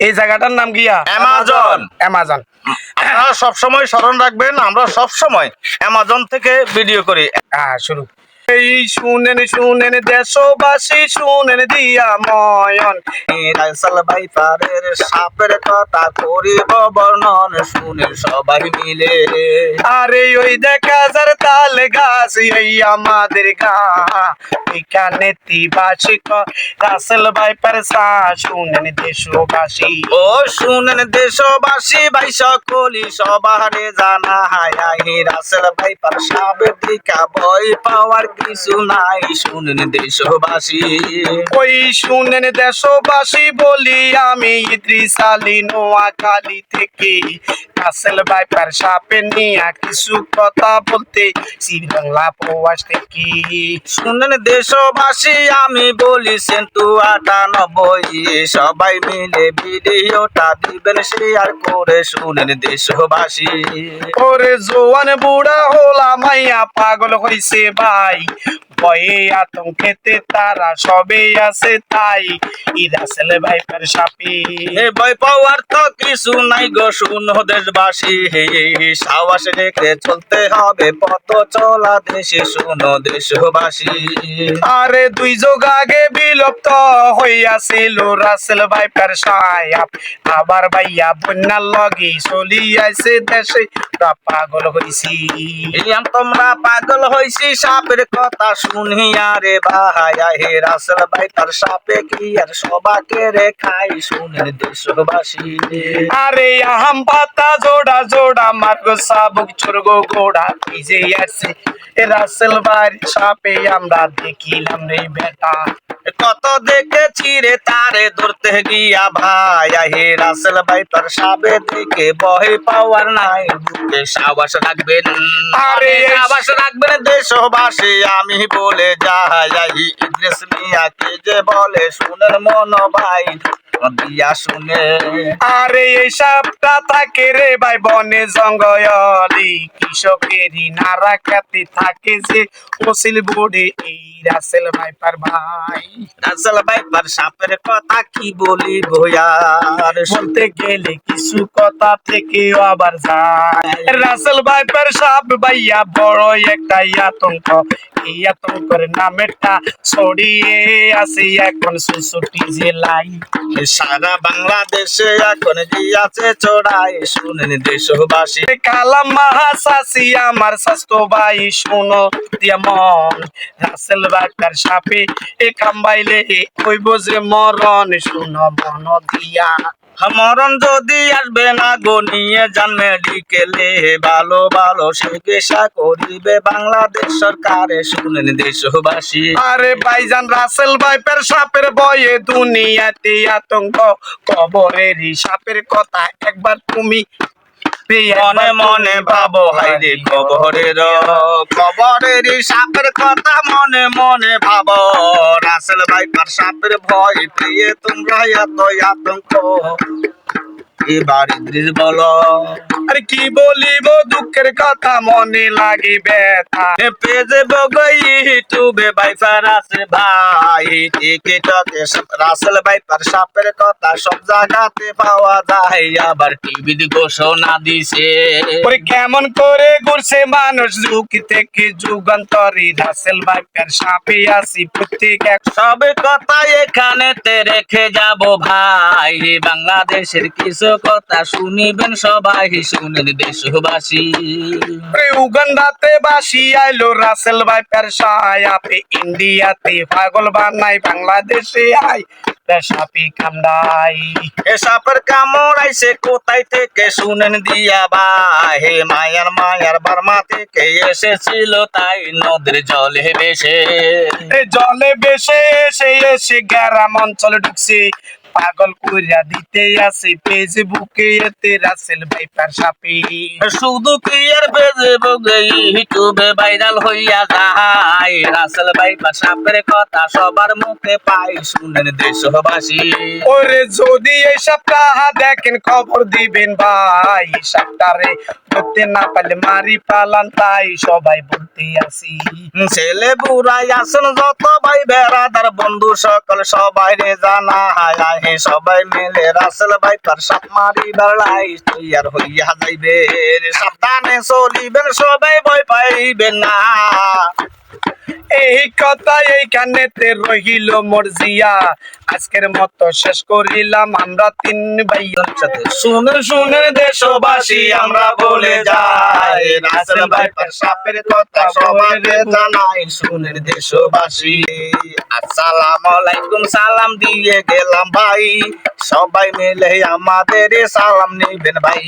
এই জায়গাটার নাম গিয়া? অ্যামাজন। অ্যামাজন। আপনারা সবসময় স্মরণ রাখবেন আমরা সবসময় অ্যামাজন থেকে ভিডিও করি। হ্যাঁ শুরু। এই শুনেন শুনেন দেশবাসী, শুনেন দিয়া ময়ন রাইসাল ভাই পারের সাপের কথা করিব বর্ণন, শুনে সবাই মিলে। আরে ওই দেখা যার তাল গাছ এই আমাদের গা। এখানে তিবাসী রাসেল ভাই পারসা শুনেন দেশবাসী। ও শুনেন দেশবাসী ভাই সকলি সবারে জানা হায় রাসেল ভাই পার সাপের দিকা ভয় পাওয়ার কিছু নাই দেশবাসী। ওই শুনেন দেশবাসী বলি আমি ইদ্রিস আলী নোয়াখালী থেকে রাসেল ভাই পার সাপে নিয়া কিছু কথা বলতে। শ্রীবাংলা প্রবাস থেকে। শুনেন দেশবাসী, আমি বলি সেন্টু আটানব্বই। সবাই মিলে ভিডিওটা দিবেন শেয়ার করে শুনেন দেশবাসী। ওরে জোয়ান বুড়া হোলা, মাইয়া পাগল হইছে ভাই। ভয়ে আতঙ্কেতে তারা সবে আছে তাই। ইরাসেল ভাই পার সাপে। এ ভয় পাওয়ার তো কিছু নাই গো শুনো দেশবাসী। সাহস রেখে চলতে হবে পথ চলা দেশে শুনো দেশবাসী। আরে দুই যোগ আগে বিলুপ্ত হইয়াছিল রাসেল ভাই পার সায়াপ। আবার ভাইয়া বন্যার লগে চলি আইছে দেশে পাগল হইছি। তোমরা পাগল হইছি সাপের কথা শুনিয়া রে বাহায়া, হে রাসেল ভাই, তার সাপে কি আর সবাকে রে খাই শুনেন দেশবাসী আরে আহাম পাতা জোড়া জোড়া, মার্গ সাবুক, চুরগো গোড়া, ভিজে আছে। রাসেল ভাই সাপে আমরা দেখিলাম রে বেটা। কত দেখেছি রে তারে ধরতে গিয়া ভাই। হে রাসেল ভাই তার সাবে দেখে বহে পাওয়ার নাই। বুকে সাবাস রাখবেন আরে সাবাস রাখবেন দেশবাসী আমি বলে যাই। ইদ্রিস মিয়াকে যে বলে শুনেন মন ভাই দিয়া শুনে। আরে এই সাপটা থাকে রে ভাই বনে জঙ্গলি। কৃষকেরই নারা থাকে যে ওসিল বোর্ডে এই রাসেল ভাই পার ভাই। রাসেল ভাই, তার সাপের কথা কি বলি ভইয়া বলতে গেলে কিছু কথা থেকে আবার যায়। রাসেল ভাই পার সাপ ভাইয়া বড় একটা আতঙ্ক। এই আতঙ্কের নামেরটা ছড়িয়ে আসি এখন সুসুটি জেলায়। সারা বাংলাদেশে এখন গিয়াছে চড়াই শুনেন দেশবাসী। কালাম মাহাসাসি, আমার স্বাস্থ্য ভাই, শুনো দিয়া মন। রাসেল বাটার সাপে এ কাম্বাইলে কইব যে মরণ শুনো মন দিয়া। মরণ যদি আসবে না গো, নিয়ে যান মেডিকেলে। ভালো ভালো চিকিৎসা করিবে বাংলাদেশ সরকারে, শুনেন দেশবাসী। আরে ভাইজান, রাসেল ভাইপের সাপের বয়ে দুনিয়াতে আতঙ্ক। কবরেরই সাপের কথা একবার তুমি মনে মনে ভাবো, হাইরে কবরের কবরের সাপের কথা মনে মনে ভাবো। রাসেল ভাই, তার সাপের ভয় পেয়ে তোমরা এত আতঙ্ক। বলো আরে কি বলিব দুঃখের কথা মনে লাগে ব্যথা। পেজে বগই আছে ভাই টিকটকে রাসেল বাইফার সাপের কথা সব জায়গাতে পাওয়া যায়। আবার ঘোষণা দিছে। ওরে কেমন করে ঘুরছে মানুষ যুগ থেকে যুগান্তরে। রাসেল ভাইপের সাপে আসি প্রত্যেক সব কথা এখানে রেখে যাব ভাই। বাংলাদেশের কিছু কথা শুনিবেন সবাই শুনেন দেশবাসী। উগান্ডাতে বাসি আইলো রাসেল ভাইপের সায়াপে ইন্ডিয়াতে পাগল বানাই বাংলাদেশে আই সাপি কামড়াই। এ সাপের কামড় কোথায় থেকে শুনেন দিয়া ভাই। হে মায়ার মায়ার বার্মা থেকে এসেছিল তাই নদীর জলে বেশে জলে বেশে এসে এসে গ্রাম অঞ্চলে ঢুকছে পাগল কইরা দিতে আসে ফেসবুকে এতে রাসেল ভাইপার সাপে শুধু কি আর ফেসবুক ইউটিউবে ভাইরাল হইয়া যায়? রাসেল ভাই বা সাপের কথা সবার মুখে পাই শুনেন দেশবাসী। ওরে যদি এই সপ্তাহ দেখেন, খবর দিবেন ভাই সপ্তাহে ধরতে না পারলে মারি পালান, তাই সবাই বলতে আসি। ছেলে বুড়াই আসেন, যত ভাই বেড়াদার বন্ধু সকল সবাই রে জানা। হায় সবাই মিলে রাসেল ভাইপার সাপ মারি বেড়াই তৈয়ার হইয়া যাইবে সাবধানে চলিবেন, সবাই ভয় পাইবেন না। এই কথা এইখানেতে রহিল মর্জিয়া আজকের মতো শেষ করিলাম আমরা তিন ভাই শুনে শুনে দেশবাসী, আমরা বলে যাই। রাসেল ভাইপার সাপের কথা সবাইকে জানাই। শুনে দেশবাসী, আসসালামু আলাইকুম, সালাম দিয়ে গেলাম ভাই। সবাই মিলে আমাদের সালাম নেবেন ভাই।